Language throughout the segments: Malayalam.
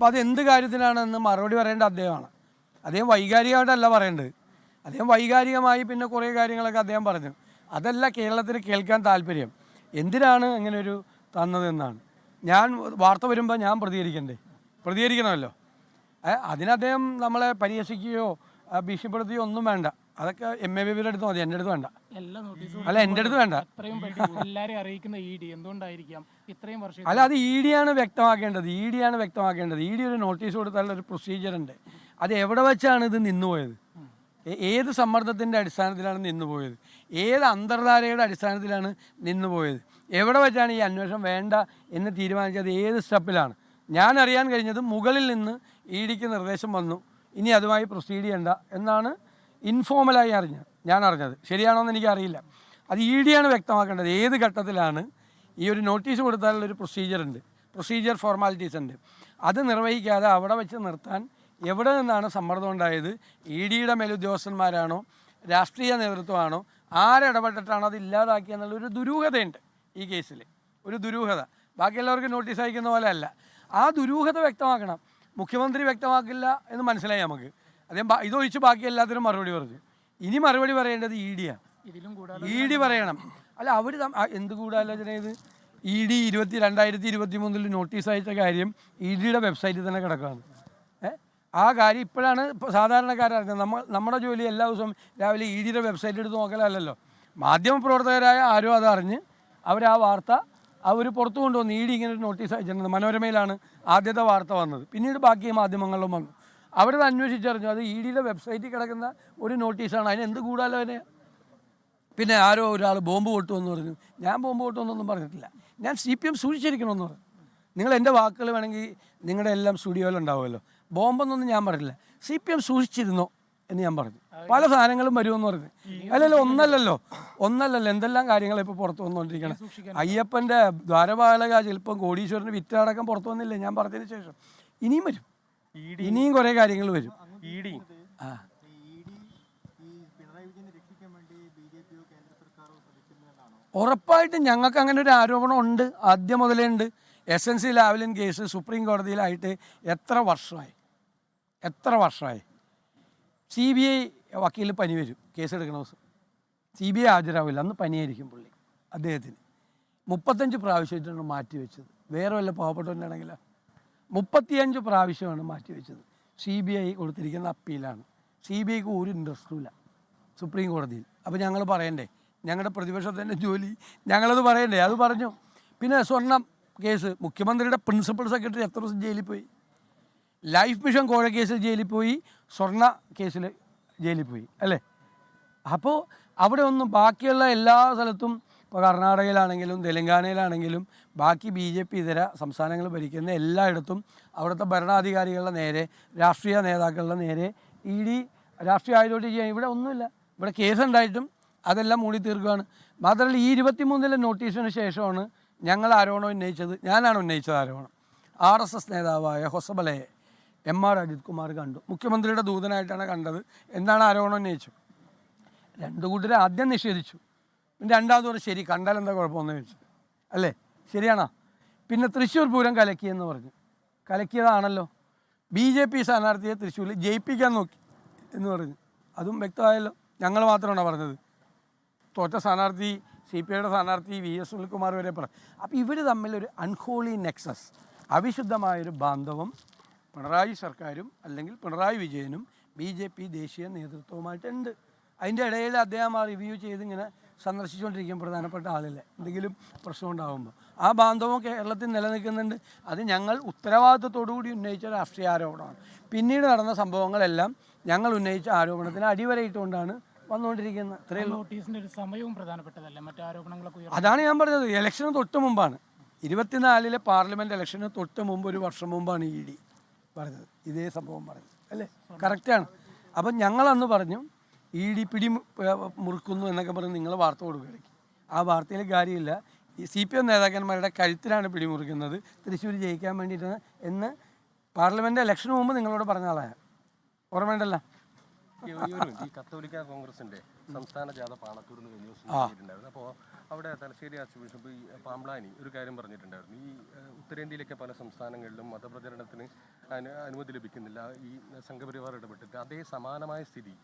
അപ്പോൾ അത് എന്ത് കാര്യത്തിലാണെന്ന് മറുപടി പറയേണ്ട അദ്ദേഹമാണ്. അദ്ദേഹം വൈകാരികമായിട്ടല്ല പറയേണ്ടത്. അദ്ദേഹം വൈകാരികമായി പിന്നെ കുറേ കാര്യങ്ങളൊക്കെ അദ്ദേഹം പറഞ്ഞു. അതല്ല കേരളത്തിന് കേൾക്കാൻ താല്പര്യം. എന്തിനാണ് ഇങ്ങനെ ഒരു തന്നതെന്നാണ്. ഞാൻ വാർത്ത വരുമ്പോൾ ഞാൻ പ്രതികരിക്കണ്ടേ? പ്രതികരിക്കണമല്ലോ. അതിനദ്ദേഹം നമ്മളെ പരിഹസിക്കുകയോ ഭീഷണിപ്പെടുത്തുകയോ ഒന്നും വേണ്ട. അതൊക്കെ എം എ ബിയുടെ അടുത്ത് മതി. എന്റെ അടുത്ത് വേണ്ട. എല്ലാ നോട്ടീസും അല്ല എന്റെ അടുത്ത് വേണ്ട. ഇത്രയും പെട്ടെന്ന് അറിയിക്കുന്ന ഇ ഡി എന്തുകൊണ്ടായിരിക്കാം? ഇത്രയും വർഷം അല്ല അത് ഇ ഡി ആണ് വ്യക്തമാക്കേണ്ടത്. ഇ ഡി ആണ് വ്യക്തമാക്കേണ്ടത്. ഇ ഡി ഒരു നോട്ടീസ് കൊടുത്താലുള്ള ഒരു പ്രൊസീജിയർ ഉണ്ട്. അത് എവിടെ വെച്ചാണ് ഇത് നിന്നുപോയത്? ഏത് സമ്മർദ്ദത്തിന്റെ അടിസ്ഥാനത്തിലാണ് നിന്നുപോയത്? ഏത് അന്തർധാരയുടെ അടിസ്ഥാനത്തിലാണ് നിന്നുപോയത്? എവിടെ വെച്ചാണ് ഈ അന്വേഷണം വേണ്ട എന്ന് തീരുമാനിച്ചത്? ഏത് സ്റ്റെപ്പിലാണ്? ഞാൻ അറിയാൻ കഴിഞ്ഞത് മുകളിൽ നിന്ന് ഇ ഡിക്ക് നിർദ്ദേശം വന്നു. ഇനി അതുമായി പ്രൊസീഡ് ചെയ്യണ്ട എന്നാണ് ഇൻഫോർമലായി അറിഞ്ഞത് ഞാൻ അറിഞ്ഞത്. ശരിയാണോ എന്ന് എനിക്കറിയില്ല. അത് ഇ ആണ് വ്യക്തമാക്കേണ്ടത്. ഏത് ഘട്ടത്തിലാണ് ഈ ഒരു നോട്ടീസ് കൊടുത്താലുള്ള ഒരു പ്രൊസീജിയർ ഉണ്ട്? പ്രൊസീജിയർ ഫോർമാലിറ്റീസ് ഉണ്ട്. അത് നിർവഹിക്കാതെ അവിടെ വെച്ച് നിർത്താൻ എവിടെ നിന്നാണ് സമ്മർദ്ദം ഉണ്ടായത്? ഇ ഡിയുടെ മേലുദ്യോഗസ്ഥന്മാരാണോ? രാഷ്ട്രീയ നേതൃത്വമാണോ? ആരിടപെട്ടിട്ടാണോ അത് ഇല്ലാതാക്കിയ എന്നുള്ളൊരു ദുരൂഹതയുണ്ട് ഈ കേസിൽ ഒരു ദുരൂഹത. ബാക്കിയുള്ളവർക്ക് നോട്ടീസ് അയക്കുന്ന പോലെ അല്ല. ആ ദുരൂഹത വ്യക്തമാക്കണം. മുഖ്യമന്ത്രി വ്യക്തമാക്കില്ല എന്ന് മനസ്സിലായി നമുക്ക്. അദ്ദേഹം ഇതൊഴിച്ച് ബാക്കി എല്ലാത്തിനും മറുപടി പറഞ്ഞു. ഇനി മറുപടി പറയേണ്ടത് ഇ ഡിയാണ് ഇ ഡി പറയണം. അല്ല അവർ എന്ത് കൂടാലോചന ഇത്? ഇ ഡി ഇരുപത്തി രണ്ടായിരത്തി ഇരുപത്തി മൂന്നിൽ നോട്ടീസ് അയച്ച കാര്യം ഇ ഡിയുടെ വെബ്സൈറ്റിൽ തന്നെ കിടക്കുകയാണ് ആ കാര്യം ഇപ്പോഴാണ് ഇപ്പോൾ സാധാരണക്കാരറിഞ്ഞത് നമ്മൾ നമ്മുടെ ജോലി എല്ലാ ദിവസവും രാവിലെ ഇ ഡിയുടെ വെബ്സൈറ്റ് എടുത്ത് നോക്കലല്ലോ മാധ്യമപ്രവർത്തകരായ ആരോ അത് അറിഞ്ഞ് അവർ ആ വാർത്ത അവർ പുറത്തു കൊണ്ടുവന്നു ഇ ഡി ഇങ്ങനെ ഒരു നോട്ടീസ് അയച്ചിട്ടുണ്ട്. മനോരമയിലാണ് ആദ്യത്തെ വാർത്ത വന്നത്. പിന്നീട് ബാക്കി മാധ്യമങ്ങളിലും വന്നു. അവരത് അന്വേഷിച്ചറിഞ്ഞു അത് ഇ ഡിയുടെ വെബ്സൈറ്റിൽ കിടക്കുന്ന ഒരു നോട്ടീസാണ് അതിന് എന്ത് കൂടാലോ അതിന്? പിന്നെ ആരോ ഒരാൾ ബോംബ് പൊട്ടുമെന്ന് പറഞ്ഞു. ഞാൻ ബോംബ് പൊട്ടുമെന്നൊന്നും പറഞ്ഞിട്ടില്ല. ഞാൻ സി പി എം സൂക്ഷിച്ചിരിക്കണമെന്ന് പറഞ്ഞു. നിങ്ങൾ എന്റെ വാക്കുകൾ വേണമെങ്കിൽ നിങ്ങളുടെ എല്ലാം സ്റ്റുഡിയോയിലുണ്ടാവുമല്ലോ ബോംബെന്നൊന്നും ഞാൻ പറഞ്ഞില്ല സി പി എം സൂക്ഷിച്ചിരുന്നോ എന്ന് ഞാൻ പറഞ്ഞു. പല സാധനങ്ങളും വരുമെന്ന് പറഞ്ഞു. അല്ലല്ലോ ഒന്നല്ലല്ലോ. ഒന്നല്ലല്ലോ. എന്തെല്ലാം കാര്യങ്ങൾ ഇപ്പോൾ പുറത്തു വന്നുകൊണ്ടിരിക്കണം അയ്യപ്പന്റെ ദ്വാരപാലക ചിലപ്പം കോടീശ്വരന് വിറ്റടക്കം പുറത്തു വന്നില്ലേ? ഞാൻ പറഞ്ഞതിന് ശേഷം. ഇനിയും വരും. ഇനിയും കുറേ കാര്യങ്ങൾ വരും. ആ. ഉറപ്പായിട്ടും ഞങ്ങൾക്ക് അങ്ങനെ ഒരു ആരോപണം ഉണ്ട്. ആദ്യം മുതലേ ഉണ്ട്. S N C Lavalin case Supreme കോടതിയിലായിട്ട് എത്ര വർഷമായി? എത്ര വർഷമായി? സി ബി ഐ വക്കീൽ പനി വരും. കേസ് എടുക്കണ ദിവസം. സി ബി ഐ ഹാജരാവില്ല. അന്ന് പനിയായിരിക്കും പുള്ളി. അദ്ദേഹത്തിന്. മുപ്പത്തഞ്ച് പ്രാവശ്യമായിട്ടാണ് മാറ്റി വെച്ചത് വേറെ വല്ല പാവപ്പെട്ടവനാണെങ്കിലോ? മുപ്പത്തിയഞ്ച് പ്രാവശ്യമാണ് മാറ്റിവെച്ചത് സി ബി ഐ കൊടുത്തിരിക്കുന്ന അപ്പീലാണ്. സി ബി ഐക്ക് ഒരു ഇൻട്രസ്റ്റും ഇല്ല. സുപ്രീം കോടതിയിൽ. അപ്പോൾ ഞങ്ങൾ പറയണ്ടേ? ഞങ്ങളുടെ പ്രതിപക്ഷത്തിന്റെ ജോലി ഞങ്ങളത് പറയണ്ടേ? അത് പറഞ്ഞു. പിന്നെ സ്വർണം കേസ്. മുഖ്യമന്ത്രിയുടെ പ്രിൻസിപ്പൽ സെക്രട്ടറി എത്ര ദിവസം ജയിലിൽ പോയി? ലൈഫ് മിഷൻ കോഴ കേസിൽ ജയിലിൽ പോയി. സ്വർണ കേസിൽ ജയിലിൽ പോയി. അല്ലേ? അപ്പോൾ അവിടെ ഒന്നും ബാക്കിയുള്ള എല്ലാ സ്ഥലത്തും ഇപ്പോൾ കർണാടകയിലാണെങ്കിലും തെലങ്കാനയിലാണെങ്കിലും ബാക്കി ബി ജെ പി ഇതര സംസ്ഥാനങ്ങൾ ഭരിക്കുന്ന എല്ലായിടത്തും അവിടുത്തെ ഭരണാധികാരികളുടെ നേരെ രാഷ്ട്രീയ നേതാക്കളുടെ നേരെ ഇ ഡി രാഷ്ട്രീയ ആയതോട്ട് ചെയ്യാൻ ഇവിടെ ഒന്നുമില്ല. ഇവിടെ കേസുണ്ടായിട്ടും അതെല്ലാം മൂടി തീർക്കുകയാണ് മാത്രമല്ല ഈ ഇരുപത്തിമൂന്നിലെ നോട്ടീസിന് ശേഷമാണ് ഞങ്ങൾ ആരോപണം ഉന്നയിച്ചത് ഞാനാണ് ഉന്നയിച്ചത് ആരോപണം. ആർ എസ് എസ് നേതാവായ ഹൊസബലയെ എം ആർ അജിത് കുമാർ കണ്ടു. മുഖ്യമന്ത്രിയുടെ ദൂതനായിട്ടാണ് കണ്ടത്. എന്താണ് ആരോപണം ഉന്നയിച്ചു രണ്ടു കൂട്ടരെ ആദ്യം നിഷേധിച്ചു. രണ്ടാമത് പറഞ്ഞു ശരി കണ്ടാൽ എന്താ കുഴപ്പമെന്ന് ചോദിച്ചു. അല്ലേ? ശരിയാണോ? പിന്നെ തൃശ്ശൂർ പൂരം കലക്കിയെന്ന് പറഞ്ഞു. കലക്കിയതാണല്ലോ. ബി ജെ പി സ്ഥാനാർത്ഥിയെ തൃശ്ശൂരിൽ ജയിപ്പിക്കാൻ നോക്കി എന്ന് പറഞ്ഞു. അതും വ്യക്തമായല്ലോ. ഞങ്ങൾ മാത്രമാണോ പറഞ്ഞത്? തോറ്റ സ്ഥാനാർത്ഥി സി പി ഐയുടെ സ്ഥാനാർത്ഥി വി എസ് സുനിൽകുമാർ വരെ പറഞ്ഞു അപ്പോൾ ഇവർ തമ്മിലൊരു അൺഹോളി നെക്സസ് അവിശുദ്ധമായൊരു ബാന്ധവം പിണറായി സർക്കാരും അല്ലെങ്കിൽ പിണറായി വിജയനും ബി ജെ പി ദേശീയ നേതൃത്വവുമായിട്ടുണ്ട്. അതിന്റെ ഇടയിൽ അദ്ദേഹം ആ റിവ്യൂ ചെയ്ത് ഇങ്ങനെ സന്ദർശിച്ചുകൊണ്ടിരിക്കും പ്രധാനപ്പെട്ട ആളില്ലേ എന്തെങ്കിലും പ്രശ്നം ഉണ്ടാകുമ്പോൾ ആ ബാന്ധവം കേരളത്തിൽ നിലനിൽക്കുന്നുണ്ട്. അത് ഞങ്ങൾ കൂടി ഉന്നയിച്ച രാഷ്ട്രീയ ആരോപണമാണ്. പിന്നീട് നടന്ന സംഭവങ്ങളെല്ലാം ഞങ്ങൾ ഉന്നയിച്ച ആരോപണത്തിന് അടിവരയിട്ടുകൊണ്ടാണ് വന്നുകൊണ്ടിരിക്കുന്നത്. ഇത്രയേ ഒരു സമയവും പ്രധാനപ്പെട്ടതല്ലേ? മറ്റു ആരോപണങ്ങളൊക്കെ അതാണ് ഞാൻ പറഞ്ഞത്. ഇലക്ഷന് തൊട്ട് മുമ്പാണ്. ഇരുപത്തിനാലിലെ പാർലമെന്റ് ഇലക്ഷന് തൊട്ട് മുമ്പ് ഒരു വർഷം മുമ്പാണ് ഇ ഡി പറഞ്ഞത്. ഇതേ സംഭവം പറഞ്ഞത്. അല്ലേ? കറക്റ്റാണ്. അപ്പം ഞങ്ങളന്ന് പറഞ്ഞു ഇ ഡി പിടി മുറുക്കുന്നു എന്നൊക്കെ പറഞ്ഞ് നിങ്ങൾ വാർത്ത കൊടുക്കുക ആ വാർത്തയിൽ കാര്യമില്ല. ഈ സി പി എം നേതാക്കന്മാരുടെ കഴുത്തിലാണ് പിടിമുറിക്കുന്നത്. തൃശ്ശൂർ ജയിക്കാൻ വേണ്ടിയിട്ടാണ് എന്ന് പാർലമെന്റ് ഇലക്ഷന് മുമ്പ് നിങ്ങളോട് പറഞ്ഞ ആളാണ്. ഓർമ്മയുണ്ടല്ല? ഈ കത്തോലിക്ക കോൺഗ്രസിന്റെ സംസ്ഥാന ജാഥ പാണത്തൂർ എന്ന് കഴിഞ്ഞ ദിവസം അപ്പോൾ അവിടെ തലശ്ശേരി ആർച്ച് ബിഷപ്പ് ഈ പാമ്പ്ലാനി ഒരു കാര്യം പറഞ്ഞിട്ടുണ്ടായിരുന്നു. ഈ ഉത്തരേന്ത്യയിലൊക്കെ പല സംസ്ഥാനങ്ങളിലും മതപ്രചരണത്തിന് അനുമതി ലഭിക്കുന്നില്ല. ഈ സംഘപരിവാർ ഇടപെട്ടിട്ട് അതേ സമാനമായ സ്ഥിതി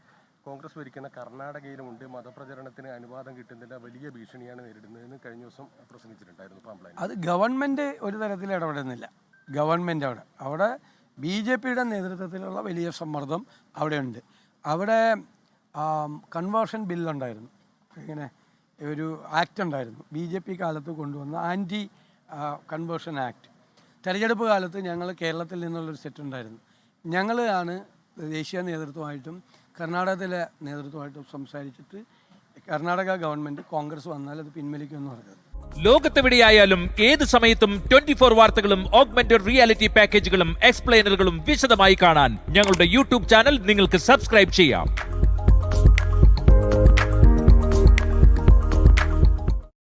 കോൺഗ്രസ് ഭരിക്കുന്ന കർണാടകയിലുമുണ്ട്. മതപ്രചരണത്തിന് അനുവാദം കിട്ടുന്നില്ല. വലിയ ഭീഷണിയാണ് നേരിടുന്നതെന്ന് കഴിഞ്ഞ ദിവസം പ്രസംഗിച്ചിട്ടുണ്ടായിരുന്നു പാമ്പ്ലാനി അത് ഗവൺമെന്റ് ഒരു തരത്തിൽ ഇടപെടുന്നില്ല. ഗവൺമെന്റ് അവിടെ. അവിടെ ബി ജെ പിയുടെ നേതൃത്വത്തിലുള്ള വലിയ സമ്മർദ്ദം അവിടെയുണ്ട്. അവിടെ കൺവേർഷൻ ബില്ലുണ്ടായിരുന്നു ഇങ്ങനെ ഒരു ആക്ട് ഉണ്ടായിരുന്നു. ബി ജെ പി കാലത്ത് കൊണ്ടുവന്ന ആന്റി കൺവേർഷൻ ആക്ട് തെരഞ്ഞെടുപ്പ് കാലത്ത് ഞങ്ങൾ കേരളത്തിൽ നിന്നുള്ളൊരു സെറ്റ് ഉണ്ടായിരുന്നു. ഞങ്ങൾ ആണ് ദേശീയ നേതൃത്വമായിട്ടും കർണാടകത്തിലെ നേതൃത്വമായിട്ടും സംസാരിച്ചിട്ട് കർണാടക ഗവൺമെന്റ് കോൺഗ്രസ് വന്നാൽ അത് പിൻവലിക്കുമെന്ന് പറഞ്ഞത്. ലോകത്തെവിടെയായാലും ഏത് സമയത്തും ട്വന്റി ഫോർ വാർത്തകളും ഓഗ്മെന്റഡ് റിയാലിറ്റി പാക്കേജുകളും എക്സ്പ്ലെയിനറുകളും വിശദമായി കാണാൻ ഞങ്ങളുടെ യൂട്യൂബ് ചാനൽ നിങ്ങൾക്ക് സബ്സ്ക്രൈബ് ചെയ്യാം.